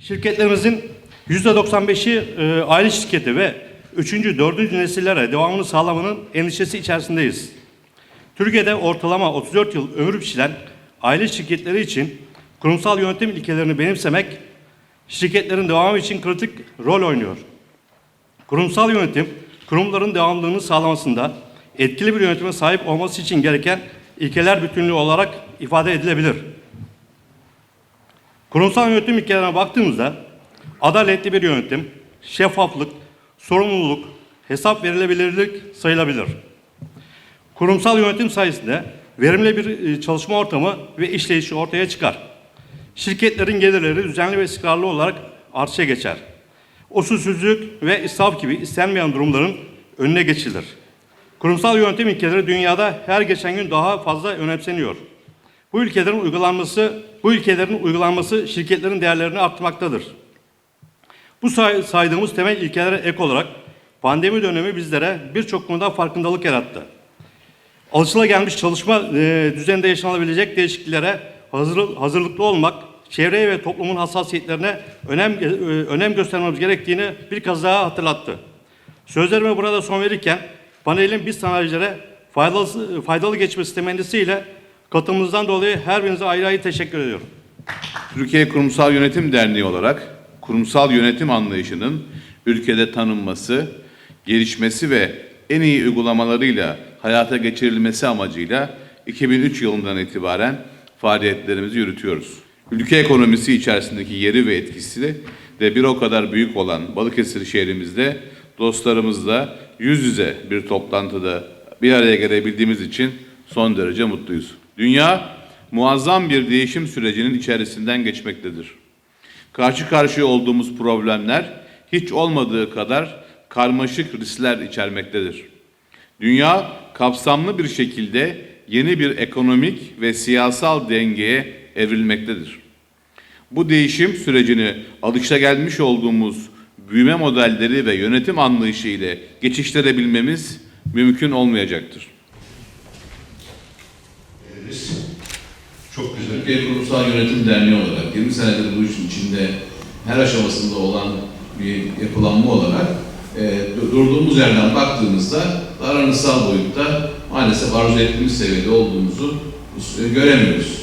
Şirketlerimizin %95'i e, aile şirketi ve 3. 4. nesillere devamını sağlamanın endişesi içerisindeyiz. Türkiye'de ortalama 34 yıl ömür biçilen aile şirketleri için kurumsal yönetim ilkelerini benimsemek şirketlerin devamı için kritik rol oynuyor. Kurumsal yönetim, kurumların devamlılığını sağlamasında etkili bir yönetime sahip olması için gereken ilkeler bütünlüğü olarak ifade edilebilir. Kurumsal yönetim ilkelerine baktığımızda adaletli bir yönetim, şeffaflık, sorumluluk, hesap verilebilirlik sayılabilir. Kurumsal yönetim sayesinde verimli bir e, çalışma ortamı ve işleyişi ortaya çıkar. Şirketlerin gelirleri düzenli ve istikrarlı olarak artışa geçer. Usulsüzlük ve israf gibi istenmeyen durumların önüne geçilir. Kurumsal yönetim ilkeleri dünyada her geçen gün daha fazla önemseniyor. Bu ülkelerin uygulanması, bu ülkelerin uygulanması şirketlerin değerlerini arttırmaktadır. Bu say- saydığımız temel ilkelere ek olarak pandemi dönemi bizlere birçok konuda farkındalık yarattı. Alışılagelmiş çalışma e, düzeninde yaşanabilecek değişikliklere hazır, hazırlıklı olmak, çevreye ve toplumun hassasiyetlerine önem, e, önem göstermemiz gerektiğini bir kez daha hatırlattı. Sözlerime burada son verirken panelin biz sanayicilere faydalı, faydalı geçmesi temennisiyle katılımınızdan dolayı her birinize ayrı ayrı teşekkür ediyorum. Türkiye Kurumsal Yönetim Derneği olarak kurumsal yönetim anlayışının ülkede tanınması, gelişmesi ve en iyi uygulamalarıyla hayata geçirilmesi amacıyla 2003 yılından itibaren faaliyetlerimizi yürütüyoruz. Ülke ekonomisi içerisindeki yeri ve etkisi de bir o kadar büyük olan Balıkesir şehrimizde dostlarımızla yüz yüze bir toplantıda bir araya gelebildiğimiz için son derece mutluyuz. Dünya muazzam bir değişim sürecinin içerisinden geçmektedir. Karşı karşıya olduğumuz problemler hiç olmadığı kadar karmaşık riskler içermektedir. Dünya kapsamlı bir şekilde yeni bir ekonomik ve siyasal dengeye evrilmektedir. Bu değişim sürecini alışagelmiş olduğumuz büyüme modelleri ve yönetim anlayışı ile geçiştirebilmemiz mümkün olmayacaktır. Çok güzel. Türkiye Kurumsal Yönetim Derneği olarak 20 senedir bu işin içinde her aşamasında olan bir yapılanma olarak e, durduğumuz yerden baktığımızda davranışsal boyutta maalesef arzu ettiğimiz seviyede olduğumuzu e, göremiyoruz.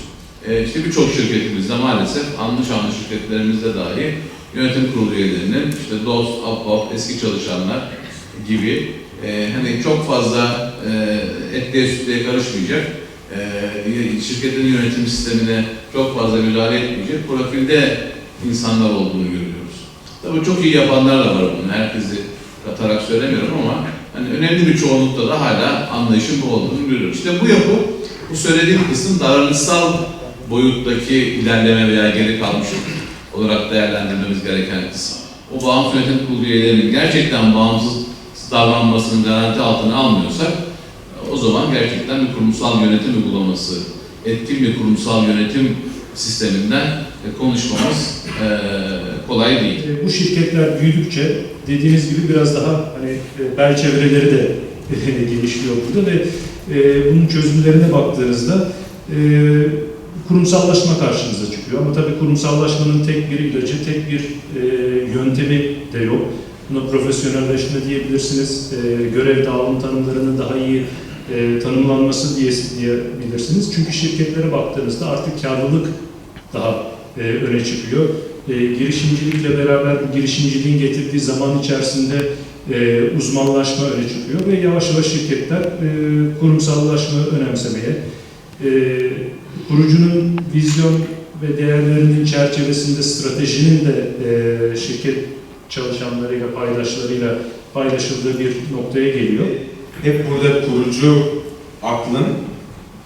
E, işte birçok şirketimizde maalesef anlı şanlı şirketlerimizde dahi yönetim kurulu üyelerinin işte dost, ahbap, eski çalışanlar gibi e, hani çok fazla e, etliye sütlüye karışmayacak e, şirketin yönetim sistemine çok fazla müdahale etmeyecek profilde insanlar olduğunu görüyoruz. Tabii çok iyi yapanlar da var bunun. Herkesi katarak söylemiyorum ama hani önemli bir çoğunlukta da hala anlayışın bu olduğunu görüyoruz. İşte bu yapı, bu söylediğim kısım davranışsal boyuttaki ilerleme veya geri kalmışlık olarak değerlendirmemiz gereken kısım. O bağımsız yönetim kurulu üyelerinin gerçekten bağımsız davranmasını garanti altına almıyorsak o zaman gerçekten bir kurumsal yönetim uygulaması, etkin bir kurumsal yönetim sisteminden e, konuşmamız e, kolay değil. E, Bu şirketler büyüdükçe dediğiniz gibi biraz daha hani bel çevreleri de genişliyor burada ve bunun çözümlerine baktığınızda kurumsallaşma karşınıza çıkıyor. Ama tabii kurumsallaşmanın tek bir ilacı, tek bir yöntemi de yok. Buna profesyonelleşme diyebilirsiniz, görev dağılım tanımlarının daha iyi e, tanımlanması diye, diyebilirsiniz. Çünkü şirketlere baktığınızda artık karlılık daha e, öne çıkıyor. E, girişimcilikle beraber girişimciliğin getirdiği zaman içerisinde e, uzmanlaşma öne çıkıyor ve yavaş yavaş şirketler e, kurumsallaşma önemsemeye, e, kurucunun vizyon ve değerlerinin çerçevesinde stratejinin de e, şirket çalışanlarıyla, paydaşlarıyla paylaşıldığı bir noktaya geliyor. Hep burada kurucu aklın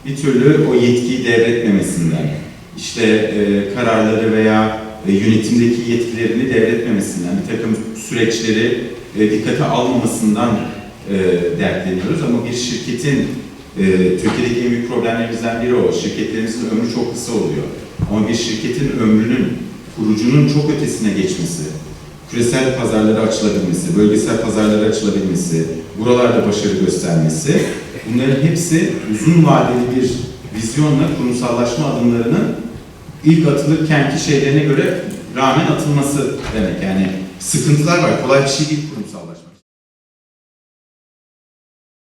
bir türlü o yetkiyi devretmemesinden, işte e, kararları veya e, yönetimdeki yetkilerini devretmemesinden, bir takım süreçleri e, dikkate almamasından e, dertleniyoruz. Ama bir şirketin e, Türkiye'deki en büyük problemlerimizden biri o. Şirketlerimizin ömrü çok kısa oluyor. Ama bir şirketin ömrünün, kurucunun çok ötesine geçmesi, küresel pazarlara açılabilmesi, bölgesel pazarlara açılabilmesi, buralarda başarı göstermesi, bunların hepsi uzun vadeli bir vizyonla kurumsallaşma adımlarının ilk atılırkenki şeylerine göre rağmen atılması demek. Yani sıkıntılar var. Kolay bir şey değil kurumsallaşma.